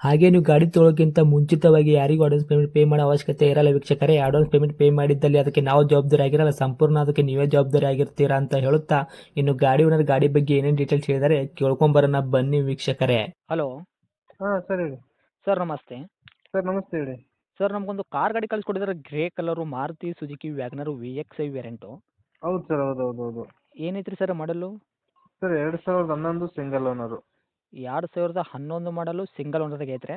ಹಾಗೆ ನೀವು ಗಾಡಿ ತೊಳೋಕ್ಕಿಂತ ಮುಂಚಿತವಾಗಿ ಯಾರಿಗೂ ಅಡ್ವಾನ್ಸ್ ಪೇಮೆಂಟ್ ಪೇ ಮಾಡೋ ಅವಶ್ಯಕತೆ ಇರಲ್ಲ ವೀಕ್ಷಕರೇ. ಅಡ್ವಾನ್ಸ್ ಪೇಮೆಂಟ್ ಪೇ ಮಾಡಿದ್ದಲ್ಲಿ ಅದಕ್ಕೆ ನಾವು ಜವಾಬ್ದಾರಿ ಆಗಿರಲ್ಲ. ಸಂಪೂರ್ಣ ಅದಕ್ಕೆ ನೀವೇ ಜವಾಬ್ದಾರಿ ಆಗಿರ್ತೀರಾ ಅಂತ ಹೇಳುತ್ತಾ ಇನ್ನು ಗಾಡಿ ಓನರ್ ಗಾಡಿ ಬಗ್ಗೆ ಏನೇನು ಡೀಟೇಲ್ಸ್ ಹೇಳಿದರೆ ಕೇಳ್ಕೊಂಬರೋಣ ಬನ್ನಿ ವೀಕ್ಷಕರೇ. ಹಲೋ ಹಾಂ ಸರ್ ಹೇಳಿ. ಸರ್ ನಮಸ್ತೆ. ಸರ್ ನಮಸ್ತೆ ಹೇಳಿ. ಸರ್ ನಮಗೊಂದು ಕಾರ್ ಗಾಡಿ ಕಳಿಸ್ಕೊಟ್ಟಿದ್ದಾರೆ grey colour Maruti Suzuki WagonR V X I variant ಹೌದು ಸರ್ ಹೌದು ಹೌದು ಹೌದು. ಏನೈತ್ರಿ ಸರ್ ಮಾಡಲು? ಸರ್ ಎರಡು ಸಾವಿರದ ಹನ್ನೊಂದು ಸಿಂಗಲ್ ಓನರು ಎರಡು ಸಾವಿರದ ಹನ್ನೊಂದು ಮಾಡಲು ಸಿಂಗಲ್ ಓನರ್ ಐತ್ರಿ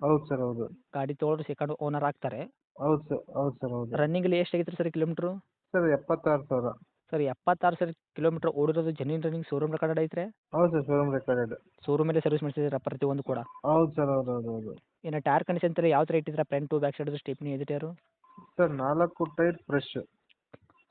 ಹೌದು ಸರ್ ಹೌದು. ಗಾಡಿ ತೊಗೊಳ್ರಿ ಸೆಕೆಂಡ್ ಓನರ್ ಆಗ್ತಾರೆ. ಹೌದು ಸರ್ ಹೌದು ಸರ್ ಹೌದು. ರನ್ನಿಂಗಲ್ಲಿ ಎಷ್ಟು ಆಗೈತ್ರಿ ಸರ್ ಕಿಲೋಮೀಟ್ರು? ಸರ್ ಎಪ್ಪತ್ತಾರು ಸಾವಿರ. ಸರ್ ಎಪ್ಪತ್ತಾರು ಸರ್ ಕಿಲೋಮೀಟ್ರ್ ಓಡಿರೋದು ಜೆನ್ಯೂನ್ ರನ್ನಿಂಗ್ ಶೋರೂಮ್ ರೆಕಾರ್ಡ್ ಐತ್ರಿ? ಹೌದು ಸರ್ ಶೋರೂಮ್ ರೆಕಾರ್ಡೆಡ್ ಶೋರೂಮಲ್ಲೇ ಸರ್ವಿಸ್ ಪ್ರತಿ ಪ್ರತಿಯೊಂದು ಕೂಡ? ಹೌದು ಸರ್ ಹೌದು ಹೌದು ಹೌದು. ಇನ್ನು ಟೈರ್ ಕಂಡೀಷನ್ ತರ ಯಾವ ಥರ ಇಟ್ಟಿದ್ರೆ front to back side stepney ಎದು ಟೈರು ಸರ್ ನಾಲ್ಕು ಟೈರ್ ಫ್ರೆಶ್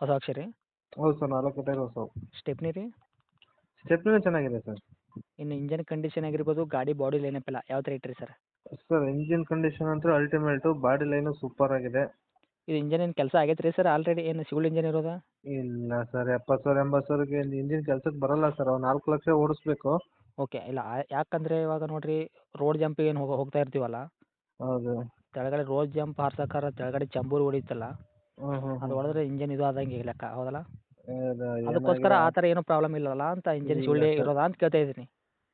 ಹೊಸ ಅಕ್ಷರಿ ಹೌದು ಸರ್ ನಾಲ್ಕು ಟೈರ್ ಹೊಸವು. ಸ್ಟೆಪ್ನಿ ರೀ? ಸ್ಟೆಪ್ನಿ ಚೆನ್ನಾಗಿದೆ ಸರ್. ಇನ್ನು ಇಂಜಿನ್ ಕಂಡೀಷನ್ ಆಗಿರ್ಬೋದು ಗಾಡಿ ಬಾಡಿ ಲೈನಪ್ಪಿಲ್ಲ ಯಾವ ತರ ಇಟ್ಟಿರಿ ಸರ್ ಸರ್ ಇಂಜಿನ್ ಕಂಡೀಷನ್ ಅಂತೂ ಅಲ್ಟಿಮೇಟ್ ಬಾಡಿ ಲೈನು ಸೂಪರ್ ಆಗಿದೆ. ಇದು ಇಂಜಿನ್ ಏನು ಕೆಲಸ ಆಗೈತೆ ರೀ ಸರ್ ಆಲ್ರೆಡಿ ಏನು ಸಿವಿಲ್ ಇಂಜಿನ್ ಇರೋದಾ? ಇಲ್ಲ ಸರ್ ಎಪ್ಪತ್ತು ಸಾವಿರ ಎಂಬತ್ತು ಸಾವಿರಕ್ಕೆ ಇಂಜಿನ್ ಕೆಲಸಕ್ಕೆ ಬರಲ್ಲ ಸರ್ ಅವು ನಾಲ್ಕು ಲಕ್ಷ ಓಡಿಸ್ಬೇಕು. ಓಕೆ ಇಲ್ಲ ಆ- ಯಾಕಂದ್ರೆ ಇವಾಗ ನೋಡ್ರಿ ರೋಡ್ ಜಂಪಿಗೆ ಏನು ಹೋಗ ಹೋಗ್ತಾ ಇರ್ತೀವಲ್ಲ? ಹೌದು. ಕೆಳಗಡೆ ರೋಡ್ ಜಂಪ್ ಹಾರ್ಸಕ್ಕಾರ ಕೆಳಗಡೆ ಚಂಬೂರು ಹೊಡಿತಲ್ಲ? ಹ್ಞೂ ಹ್ಞೂ ಅದು ಹೊಡೆದ್ರೆ ಇಂಜಿನ್ ಇದು ಆದಂಗೆ ಲೆಕ್ಕ ಹೌದಲ್ಲ? ಅದಕ್ಕೋಸ್ಕರ. ಆ ಥರ ಏನು ಪ್ರಾಬ್ಲಮ್ ಇಲ್ಲಲ್ಲ ಅಂತ ಇಂಜಿನ್ ಸುಳ್ಳಿ. ಇರೋದಾ ಅಂತ ಕೇಳ್ತಾ ಇದ್ದೀನಿ.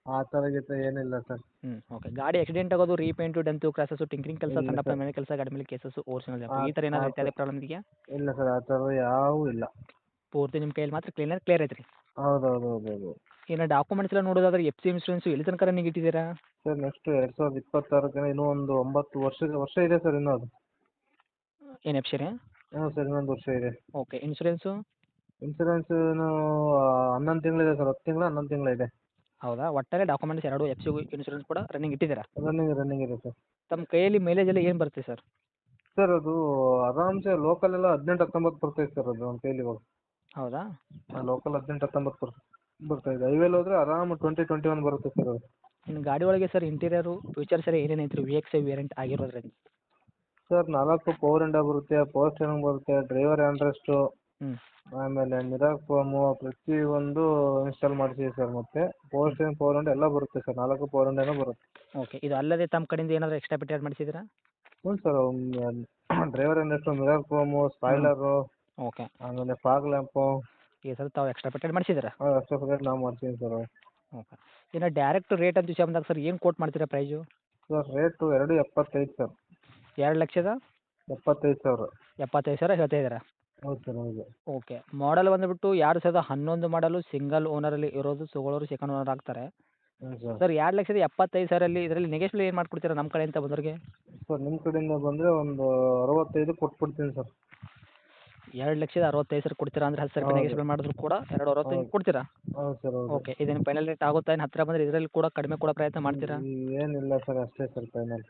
ಆ ತರ ಏನಿಲ್ಲ ಸರ್. ಹ್ಮ್ ಓಕೆ ಗಾಡಿ ಆಕ್ಸಿಡೆಂಟ್ ಆಗೋದು ರೀಪೇಂಟು ಡೆಂತು ಕ್ರಾಸಸ್ ಟಿಂಕ್ರಿಂಗ್ ಕೆಲಸ ಸಣ್ಣ. ಮನೆ ಕೆಲಸ ಗಾಡಿ ಮೇಲೆ ಕೇಸಸ್ಸು ಈ ತರ ಏನಾದ್ರು ಇತ್ಯಾದಿ ಪ್ರಾಬ್ಲಮ್ ಇದೆಯಾ? ಇಲ್ಲ ಸರ್ ಆ ತರ ಯಾವೂ ಇಲ್ಲ. ಪೂರ್ತಿ ನಿಮ್ಮ ಕೈಯಲ್ಲಿ ಮಾತ್ರ ಕ್ಲೀನರ್ ಕ್ಲಿಯರ್ ಐತ್ರಿ. ಹೌದು ಹೌದು ಹೌದು ಹೌದು ಇನ್ನು ಡಾಕ್ಯುಮೆಂಟ್ಸ್ ಎಲ್ಲ ನೋಡೋದಾದ್ರೆ ಎಫ್ ಸಿ ಇನ್ಶೂರೆನ್ಸ್ ಎಲ್ಲಿ ತನಕ ರನ್ನಿಂಗ್ ಇಟ್ಟಿದ್ದೀರಾ? ಸರ್ ನೆಕ್ಸ್ಟ್ ಎರಡು ಸಾವಿರದ ಇಪ್ಪತ್ತಾರಕ್ಕೆ ಇನ್ನೂ ಒಂದು ಒಂಬತ್ತು ವರ್ಷದ ವರ್ಷ ಇದೆ ಸರ್ ಇನ್ನೂ ಅದು. ಏನು ಎಫ್ ಸಿ ರೀ? ಹಾಂ ಸರ್ ಇನ್ನೊಂದು ವರ್ಷ ಇದೆ. ಓಕೆ ಇನ್ಶೂರೆನ್ಸು ಇನ್ಸೂರೆನ್ಸ್ ಹನ್ನೊಂದು ತಿಂಗಳಿದೆ ಸರ್ ಹತ್ತು ತಿಂಗಳು ಹನ್ನೊಂದು ತಿಂಗಳು ಇದೆ. ಹೌದಾ? ಒಟ್ಟಾರೆ ಡಾಕ್ಯುಮೆಂಟ್ಸ್ ಎರಡು ಎಫ್ ಸಿ ಇನ್ಶೂರೆನ್ಸ್ ಕೂಡ ರನ್ನಿಂಗ್ ಇಟ್ಟಿದ್ದೀರಾ? ರನ್ನಿಂಗ್ ರನ್ನಿಂಗ್ ಇದೆ ಸರ್. ತಮ್ಮ ಕೈಯಲ್ಲಿ ಮೈಲೇಜ್ ಎಲ್ಲ ಏನು ಬರುತ್ತೆ ಸರ್? ಸರ್ ಅದು ಆರಾಮ್ಸೆ ಲೋಕಲ್ ಎಲ್ಲ ಹದಿನೆಂಟು ಹತ್ತೊಂಬತ್ತು ಬರ್ತೈತೆ ಸರ್ ಅದು ನಮ್ಮ ಕೈಲಿ ಇವಾಗ. ಹೌದಾ? ಲೋಕಲ್ ಹದಿನೆಂಟು ಹತ್ತೊಂಬತ್ತು ಬರ್ ಬರ್ತಾ ಇದೆ ಹೈವೇಲಿ ಹೋದ್ರೆ ಆರಾಮ್ ಟ್ವೆಂಟಿ ಟ್ವೆಂಟಿ ಒನ್ ಬರುತ್ತೆ ಸರ್ ಅದು. ಇನ್ನು ಗಾಡಿ ಒಳಗೆ ಸರ್ ಇಂಟೀರಿಯರು ಫ್ಯೂಚರ್ ಸರ್ ಏನೇನು ಐತ್ರಿ? ವಿ ಎಕ್ಸ್ ಐ ವೇರಿಯಂಟ್ ಆಗಿರೋದ್ರಿಂದ ಸರ್ ನಾಲ್ಕು ಪವರ್ ಇಂಡ ಬರುತ್ತೆ ಪವರ್ ಸ್ಟೇರಿಂಗ್ ಬರುತ್ತೆ ಡ್ರೈವರ್ ಆ್ಯಂಡ್ರೆಸ್ಟು ಹ್ಮ್. ಆಮೇಲೆ ಮಿರರ್ ಫೋಮು ಒಂದು ಇನ್ಸ್ಟಾಲ್ ಮಾಡ್ತೀವಿ ಸರ್ ಮತ್ತೆ. ಪವರ್ ಸ್ಟೇರಿಂಗ್ ಪವರ್ ಇಂಡ ಎಲ್ಲ ಬರುತ್ತೆ ಸರ್. ನಾಲ್ಕು ಪವರ್ ಇಂಡನೂ ಬರುತ್ತೆ. ಓಕೆ ಇದು ಅಲ್ಲದೆ ತಮ್ಮ ಕಡೆಯಿಂದ ಏನಾದರೂ ಎಕ್ಸ್ಟ್ರಾ ಫಿಟೆಡ್ ಮಾಡಿಸಿದ್ದೀರಾ? ಹ್ಞೂ sir. Driver handrest mirror foam spoiler okay ಆಮೇಲೆ ಫಾಗ್ ಲ್ಯಾಂಪು ಈ ಸಲ ತಾವು ಎಕ್ಸ್ಟ್ರಾ ಫಿಟೆಡ್ ಮಾಡಿಸಿದ್ದೀರಾ? ಅಷ್ಟು ಸಪ್ರೇಟ್ ನಾವು ಮಾಡ್ತೀವಿ ಸರ್. ಓಕೆ ಇನ್ನು ಡೈರೆಕ್ಟ್ ರೇಟ್ ಅಂತ ವಿಷಯ ಬಂದಾಗ ಸರ್ ಏನು ಕೋಟ್ ಮಾಡ್ತೀರಾ ಪ್ರೈಸು ಸರ್ ರೇಟು ಎರಡು ಎಪ್ಪತ್ತೈದು ಸರ್. ಎರಡು ಲಕ್ಷದ? ಎಪ್ಪತ್ತೈದು ಸಾವಿರ. ಎಪ್ಪತ್ತೈದು ಸಾವಿರ ಹೇಳ್ತಾ ಇದ್ದೀರಾ? ಹೌದು ಸರ್ ಹೌದು. ಓಕೆ. ಮಾಡಲ್ ಬಂದ್ಬಿಟ್ಟು ಎರಡು ಸಾವಿರದ ಹನ್ನೊಂದು ಮಾಡಲು ಸಿಂಗಲ್ ಓನರಲ್ಲಿ ಇರೋದು ತಗೊಳ್ಳೋರು ಸೆಕೆಂಡ್ ಓನರ್ ಆಗ್ತಾರೆ. ಹ್ಞೂ ಸರ್. ಸರ್ ಎರಡು ಲಕ್ಷದ ಎಪ್ಪತ್ತೈದು ಸಾವಿರಲ್ಲಿ ಇದರಲ್ಲಿ ನೆಗೆಸ್ಟ್ ಏನು ಮಾಡ್ಕೊಡ್ತೀರಾ ನಮ್ಮ ಕಡೆಯಿಂದ ಬಂದವ್ರಿಗೆ? ಸರ್ ನಿಮ್ಮ ಕಡೆಯಿಂದ ಬಂದರೆ ಒಂದು ಅರವತ್ತೈದು ಕೊಟ್ಬಿಡ್ತೀನಿ ಸರ್. ಎರಡು ಲಕ್ಷದ ಅರವತ್ತೈದು ಸಾವಿರ ಕೊಡ್ತೀರಾ ಅಂದ್ರೆ ಹತ್ತು ಸಾವಿರ ಹೌದು. ನೆಗೆಶ್ವಲ್ ಮಾಡಿದ್ರು ಕೂಡ ಎರಡು ಅರವತ್ತೈದು ಹೌದು. ಕೊಡ್ತೀರಾ? ಹೌದು ಸರ್ ಹೌದು. ಓಕೆ ಇದೇನು ಫೈನಲ್ ರೇಟ್ ಆಗುತ್ತಾ? ಏನು ಹತ್ತಿರ ಬಂದ್ರೆ ಇದರಲ್ಲಿ ಕೂಡ ಕಡಿಮೆ ಕೊಡೋ ಪ್ರಯತ್ನ ಮಾಡ್ತೀರಾ? ಏನಿಲ್ಲ ಸರ್ ಅಷ್ಟೇ ಸರ್ ಫೈನಲ್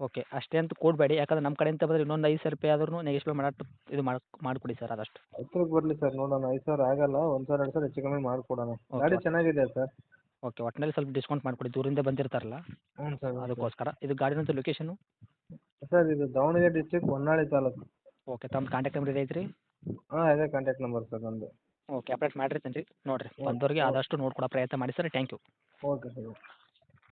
ಓಕೆ ಅಷ್ಟೇ ಅಂತ ಕೊಡಬೇಡಿ. ಯಾಕಂದ್ರೆ ನಮ್ಮ ಕಡೆಯಿಂದ ಬಂದ್ರೆ ಇನ್ನೊಂದು ಐದು ಸಾವಿರ ರೂಪಾಯಿ ಆದ್ರೂ ನೆಗೆಶ್ವಲ್ ಮಾಡಟ್ಟು ಇದು ಮಾಡ್ಕೊಡಿ ಮಾಡಿಕೊಡಿ ಸರ್ ಅದಷ್ಟು. ಹತ್ರಕ್ಕೆ ಬರಲಿ ಸರ್ ನೋಡೋಣ. ಐದು ಸಾವಿರ ಆಗಲ್ಲ ಒಂದು ಸಾವಿರ ಎರಡು ಸಾವಿರ ಹೆಚ್ಚು ಕಮ್ಮಿ ಮಾಡಿಕೊಡೋಣ. ಗಾಡಿ ಚೆನ್ನಾಗಿದೆ ಸರ್. ಓಕೆ ಒಟ್ಟಿನಲ್ಲಿ ಸ್ವಲ್ಪ ಡಿಸ್ಕೌಂಟ್ ಮಾಡ್ಕೊಡಿ. ದೂರಿಂದ ಬಂದಿರ್ತಾರಲ್ಲ. ಹ್ಞೂ ಸರ್ ಅದಕ್ಕೋಸ್ಕರ. ಇದು ಗಾಡಿನಂತ ಲೊಕೇಶನ್ ಸರ್ ಇದು ದಾವಣಗೆರೆ ಡಿಸ್ಟ್ರಿಕ್ಟ್ ಹೊನ್ನಾಳಿ ತಾಲೂಕು. ಓಕೆ ತಮ್ಮ ಕಾಂಟ್ಯಾಕ್ಟ್ ನಂಬರ್ ಐತ್ರಿ? ಹಾಂ ಅದೇ ಕಾಂಟ್ಯಾಕ್ಟ್ ನಂಬರ್ ಸರ್ ನಂದು ಓಕೆ ಅಪ್ಡೇಟ್ ಮಾಡಿರ್ತೀನಿ ರೀ ನೋಡಿರಿ ಓಕೆ, ಬಂದವ್ರಿಗೆ ಓಕೆ. ಆದಷ್ಟು ನೋಡ್ಕೊಡೋ ಪ್ರಯತ್ನ ಮಾಡಿ sir. Thank you okay sir